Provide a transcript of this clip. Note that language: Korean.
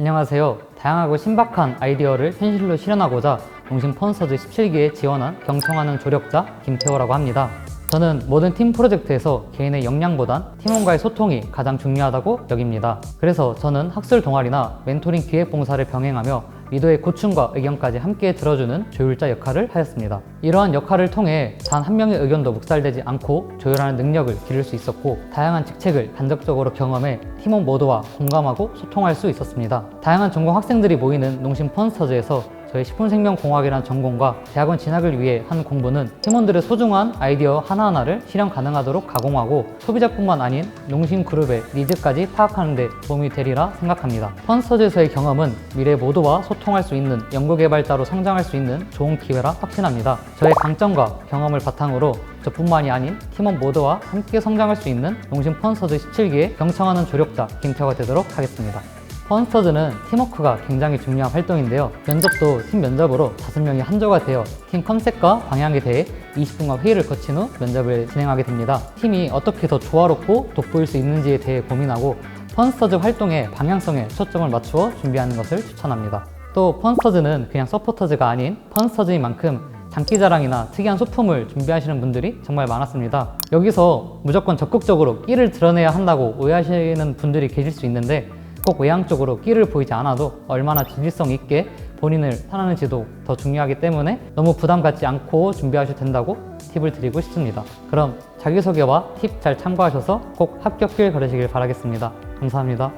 안녕하세요. 다양하고 신박한 아이디어를 현실로 실현하고자 농심 펀서즈 17기에 지원한 경청하는 조력자 김태호라고 합니다. 저는 모든 팀 프로젝트에서 개인의 역량보단 팀원과의 소통이 가장 중요하다고 여깁니다. 그래서 저는 학술 동아리나 멘토링 기획 봉사를 병행하며 리더의 고충과 의견까지 함께 들어주는 조율자 역할을 하였습니다. 이러한 역할을 통해 단 한 명의 의견도 묵살되지 않고 조율하는 능력을 기를 수 있었고 다양한 직책을 간접적으로 경험해 팀원 모두와 공감하고 소통할 수 있었습니다. 다양한 전공 학생들이 모이는 농심 펀스터즈에서 저희 식품생명공학이라는 전공과 대학원 진학을 위해 한 공부는 팀원들의 소중한 아이디어 하나하나를 실현 가능하도록 가공하고 소비자뿐만 아닌 농심그룹의 니즈까지 파악하는 데 도움이 되리라 생각합니다. 펀스터즈에서의 경험은 미래 모두와 소통할 수 있는 연구개발자로 성장할 수 있는 좋은 기회라 확신합니다. 저의 강점과 경험을 바탕으로 저뿐만이 아닌 팀원 모두와 함께 성장할 수 있는 농심 펀스터즈 17기의 경청하는 조력자 김태호가 되도록 하겠습니다. 펀스터즈는 팀워크가 굉장히 중요한 활동인데요. 면접도 팀 면접으로 5명이 한조가 되어 팀 컨셉과 방향에 대해 20분간 회의를 거친 후 면접을 진행하게 됩니다. 팀이 어떻게 더 조화롭고 돋보일 수 있는지에 대해 고민하고 펀스터즈 활동의 방향성에 초점을 맞추어 준비하는 것을 추천합니다. 또 펀스터즈는 그냥 서포터즈가 아닌 펀스터즈인 만큼 장기 자랑이나 특이한 소품을 준비하시는 분들이 정말 많았습니다. 여기서 무조건 적극적으로 끼를 드러내야 한다고 오해하시는 분들이 계실 수 있는데 꼭 외향적으로 끼를 보이지 않아도 얼마나 진실성 있게 본인을 살아내는지도 더 중요하기 때문에 너무 부담 갖지 않고 준비하셔도 된다고 팁을 드리고 싶습니다. 그럼 자기소개와 팁 잘 참고하셔서 꼭 합격길 걸으시길 바라겠습니다. 감사합니다.